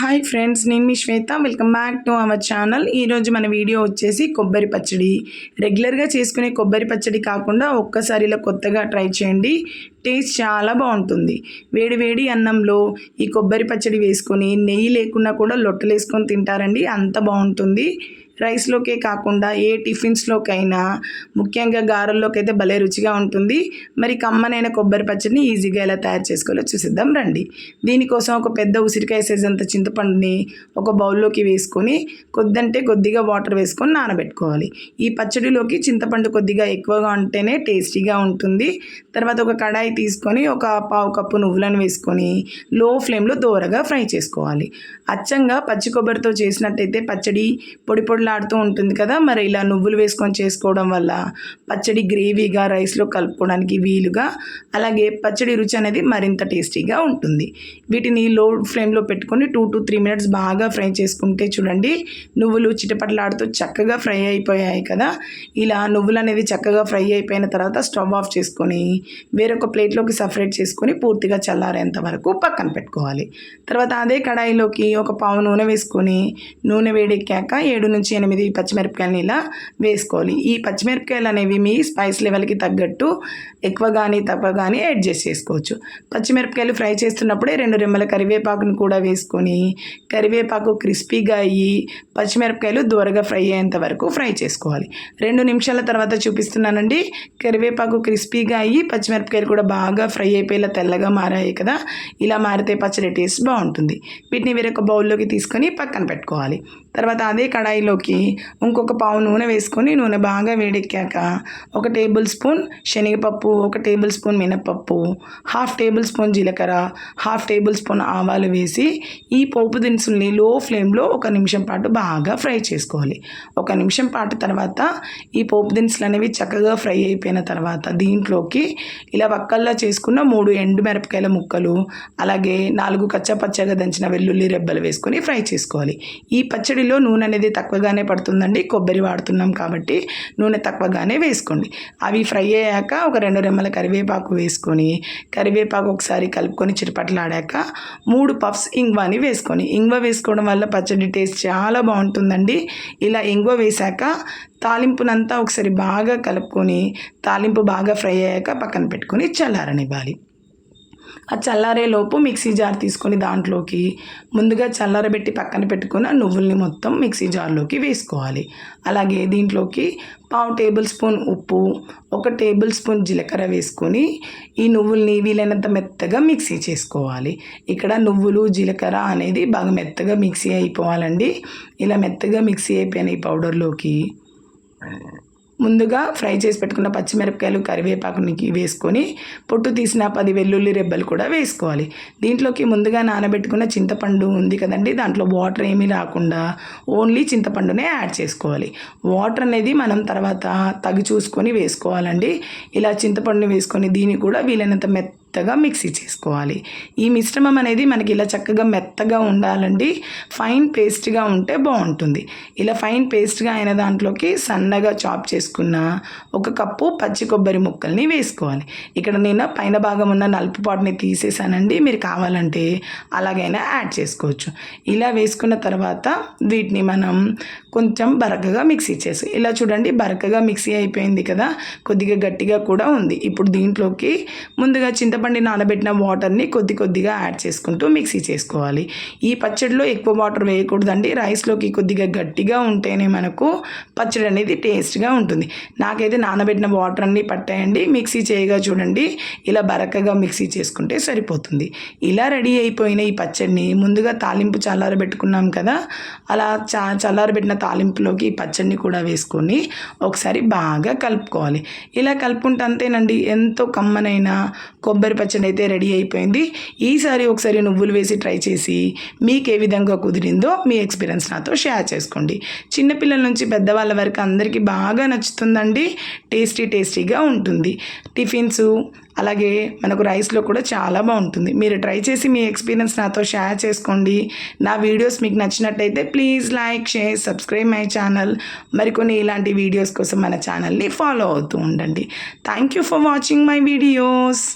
Hi friends నేను మీ Shweta. Welcome back to our channel ఈరోజు మన వీడియో వచ్చేసి కొబ్బరి పచ్చడి. రెగ్యులర్గా చేసుకునే కొబ్బరి పచ్చడి కాకుండా ఒక్కసారి ఇలా కొత్తగా ట్రై చేయండి. టేస్ట్ చాలా బాగుంటుంది. వేడివేడి అన్నంలో ఈ కొబ్బరి పచ్చడి వేసుకొని నెయ్యి లేకున్నా కూడా లొట్టలు వేసుకొని తింటారండి. అంత బాగుంటుంది. రైస్లోకే కాకుండా ఏ టిఫిన్స్లోకైనా ముఖ్యంగా గారెల్లోకి అయితే భలే రుచిగా ఉంటుంది. మరి కమ్మనైన కొబ్బరి పచ్చడిని ఈజీగా ఎలా తయారు చేసుకోవాలో చూసిద్దాం రండి. దీనికోసం ఒక పెద్ద ఉసిరికాయ సైజ్ అంత చింతపండుని ఒక బౌల్లోకి వేసుకొని కొద్దంటే కొద్దిగా వాటర్ వేసుకొని నానబెట్టుకోవాలి. ఈ పచ్చడిలోకి చింతపండు కొద్దిగా ఎక్కువగా ఉంటేనే టేస్టీగా ఉంటుంది. తర్వాత ఒక కడాయి తీసుకొని ఒక పావు కప్పు నువ్వులను వేసుకొని లో ఫ్లేమ్లో దోరగా ఫ్రై చేసుకోవాలి. అచ్చంగా పచ్చి కొబ్బరితో చేసినట్టయితే పచ్చడి పొడి పొడిలాడుతూ ఉంటుంది కదా మరి ఇలా నువ్వులు వేసుకొని చేసుకోవడం వల్ల పచ్చడి గ్రేవీగా రైస్లో కలుపుకోవడానికి వీలుగా అలాగే పచ్చడి రుచి అనేది మరింత టేస్టీగా ఉంటుంది. వీటిని లో ఫ్లేమ్లో పెట్టుకొని టూ టు త్రీ మినిట్స్ బాగా ఫ్రై చేసుకుంటే చూడండి నువ్వులు చిటపటలాడుతూ చక్కగా ఫ్రై అయిపోయాయి కదా. ఇలా నువ్వులు అనేది చక్కగా ఫ్రై అయిపోయిన తర్వాత స్టవ్ ఆఫ్ చేసుకొని వేరొక ప్లేట్లోకి సపరేట్ చేసుకొని పూర్తిగా చల్లారేంత వరకు పక్కన పెట్టుకోవాలి. తర్వాత అదే కడాయిలోకి ఒక పావు నూనె వేసుకొని నూనె వేడెక్కాక ఏడు నుంచి ఎనిమిది పచ్చిమిరపకాయలని ఇలా వేసుకోవాలి. ఈ పచ్చిమిరపకాయలు అనేవి మీ స్పైస్ లెవెల్కి తగ్గట్టు ఎక్కువ కానీ తక్కువ కానీ అడ్జస్ట్ చేసుకోవచ్చు. పచ్చిమిరపకాయలు ఫ్రై చేస్తున్నప్పుడే రెండు రెమ్మల కరివేపాకుని కూడా వేసుకొని కరివేపాకు క్రిస్పీగా అయ్యి పచ్చిమిరపకాయలు దూరగా ఫ్రై అయ్యేంత వరకు ఫ్రై చేసుకోవాలి. రెండు నిమిషాల తర్వాత చూపిస్తున్నానండి. కరివేపాకు క్రిస్పీగా అయ్యి పచ్చిమిరపకాయలు కూడా బాగా ఫ్రై అయిపోయేలా తెల్లగా మారాయి కదా? ఇలా మారితే పచ్చడి టేస్ట్ బాగుంటుంది. వీటిని వేరొక బౌల్లోకి తీసుకొని పక్కన పెట్టుకోవాలి. తర్వాత అదే కడాయిలోకి ఇంకొక పావు నూనె వేసుకొని నూనె బాగా వేడెక్కాక ఒక టేబుల్ స్పూన్ శనగపప్పు ఒక టేబుల్ స్పూన్ మినపప్పు హాఫ్ టేబుల్ స్పూన్ జీలకర్ర హాఫ్ టేబుల్ స్పూన్ ఆవాలు వేసి ఈ పోపు దినుసుల్ని లో ఫ్లేమ్లో ఒక నిమిషం పాటు బాగా ఫ్రై చేసుకోవాలి. ఒక నిమిషం పాటు తర్వాత ఈ పోపు దినుసులు అనేవి చక్కగా ఫ్రై అయిపోయిన తర్వాత దీంట్లోకి ఇలా వక్కల్లా చేసుకున్న మూడు ఎండు మిరపకాయల ముక్కలు అలాగే నాలుగు కచ్చపచ్చగా దంచిన వెల్లుల్లి రెబ్బలు వేసుకొని ఫ్రై చేసుకోవాలి. ఈ పచ్చడిలో నూనె అనేది తక్కువగానే పడుతుందండి. కొబ్బరి వాడుతున్నాం కాబట్టి నూనె తక్కువగానే వేసుకోండి. అవి ఫ్రై అయ్యాక ఒక రెండు రెమ్మల కరివేపాకు వేసుకొని కరివేపాకు ఒకసారి కలుపుకొని చిటపట్లాడాక మూడు పఫ్స్ ఇంగ్వాని వేసుకొని ఇంగ్వ వేసుకోవడం వల్ల పచ్చడి టేస్ట్ చాలా బాగుంటుందండి. ఇలా ఇంగ్వ వేశాక తాలింపునంతా ఒకసారి బాగా కలుపుకొని తాలింపు బాగా ఫ్రై అయ్యాక పక్కన పెట్టుకొని చల్లారనివ్వాలి. ఆ చల్లారేలోపు మిక్సీ జార్ తీసుకొని దాంట్లోకి ముందుగా చల్లారబెట్టి పక్కన పెట్టుకున్న నువ్వుల్ని మొత్తం మిక్సీ జార్లోకి వేసుకోవాలి. అలాగే దీంట్లోకి పావు టేబుల్ స్పూన్ ఉప్పు ఒక టేబుల్ స్పూన్ జీలకర్ర వేసుకొని ఈ నువ్వుల్ని వీలైనంత మెత్తగా మిక్సీ చేసుకోవాలి. ఇక్కడ నువ్వులు జీలకర్ర అనేది బాగా మెత్తగా మిక్సీ అయిపోవాలండి. ఇలా మెత్తగా మిక్సీ అయిపోయిన ఈ పౌడర్లోకి ముందుగా ఫ్రై చేసి పెట్టుకున్న పచ్చిమిరపకాయలు కరివేపాకునికి వేసుకొని పొట్టు తీసిన పది వెల్లుల్లి రెబ్బలు కూడా వేసుకోవాలి. దీంట్లోకి ముందుగా నానబెట్టుకున్న చింతపండు ఉంది కదండి దాంట్లో వాటర్ ఏమీ రాకుండా ఓన్లీ చింతపండునే యాడ్ చేసుకోవాలి. వాటర్ అనేది మనం తర్వాత తగి చూసుకొని వేసుకోవాలండి. ఇలా చింతపండుని వేసుకొని దీన్ని కూడా వీలైనంత మెత్త మెత్తగా మిక్సీ చేసుకోవాలి. ఈ మిశ్రమం అనేది మనకి ఇలా చక్కగా మెత్తగా ఉండాలండి. ఫైన్ పేస్ట్గా ఉంటే బాగుంటుంది. ఇలా ఫైన్ పేస్ట్గా అయిన దాంట్లోకి సన్నగా చాప్ చేసుకున్న ఒక కప్పు పచ్చి కొబ్బరి ముక్కల్ని వేసుకోవాలి. ఇక్కడ నేను పైన భాగం ఉన్న నలుపు పాటుని తీసేసానండి. మీరు కావాలంటే అలాగైనా యాడ్ చేసుకోవచ్చు. ఇలా వేసుకున్న తర్వాత వీటిని మనం కొంచెం బరకగా మిక్సీ చేసి ఇలా చూడండి బరకగా మిక్సీ అయిపోయింది కదా కొద్దిగా గట్టిగా కూడా ఉంది. ఇప్పుడు దీంట్లోకి ముందుగా చింత చింతపండు నానబెట్టిన వాటర్ని కొద్ది కొద్దిగా యాడ్ చేసుకుంటూ మిక్సీ చేసుకోవాలి. ఈ పచ్చడిలో ఎక్కువ వాటర్ వేయకూడదండి. రైస్లోకి కొద్దిగా గట్టిగా ఉంటేనే మనకు పచ్చడి అనేది టేస్ట్గా ఉంటుంది. నాకైతే నానబెట్టిన వాటర్ అన్నీ పట్టాయండి. మిక్సీ చేయగా చూడండి. ఇలా బరకగా మిక్సీ చేసుకుంటే సరిపోతుంది. ఇలా రెడీ అయిపోయిన ఈ పచ్చడిని ముందుగా తాలింపు చల్లారబెట్టుకున్నాం కదా? అలా చా చల్లారబెట్టిన తాలింపులోకి ఈ పచ్చడిని కూడా వేసుకొని ఒకసారి బాగా కలుపుకోవాలి. ఇలా కలుపుకుంటే అంతేనండి. ఎంతో కమ్మనైన కొబ్బరి పచ్చడి అయితే రెడీ అయిపోయింది. ఈసారి ఒకసారి నువ్వులు వేసి ట్రై చేసి మీకు ఏ విధంగా కుదిరిందో మీ ఎక్స్పీరియన్స్ నాతో షేర్ చేసుకోండి. చిన్నపిల్లల నుంచి పెద్దవాళ్ళ వరకు అందరికీ బాగా నచ్చుతుందండి. టేస్టీ టేస్టీగా ఉంటుంది. టిఫిన్స్ అలాగే మనకు రైస్లో కూడా చాలా బాగుంటుంది. మీరు ట్రై చేసి మీ ఎక్స్పీరియన్స్ నాతో షేర్ చేసుకోండి. నా వీడియోస్ మీకు నచ్చినట్టయితే please like share subscribe my channel. మరికొన్ని ఇలాంటి వీడియోస్ కోసం మన ఛానల్ని ఫాలో అవుతూ ఉండండి. Thank you for watching my videos.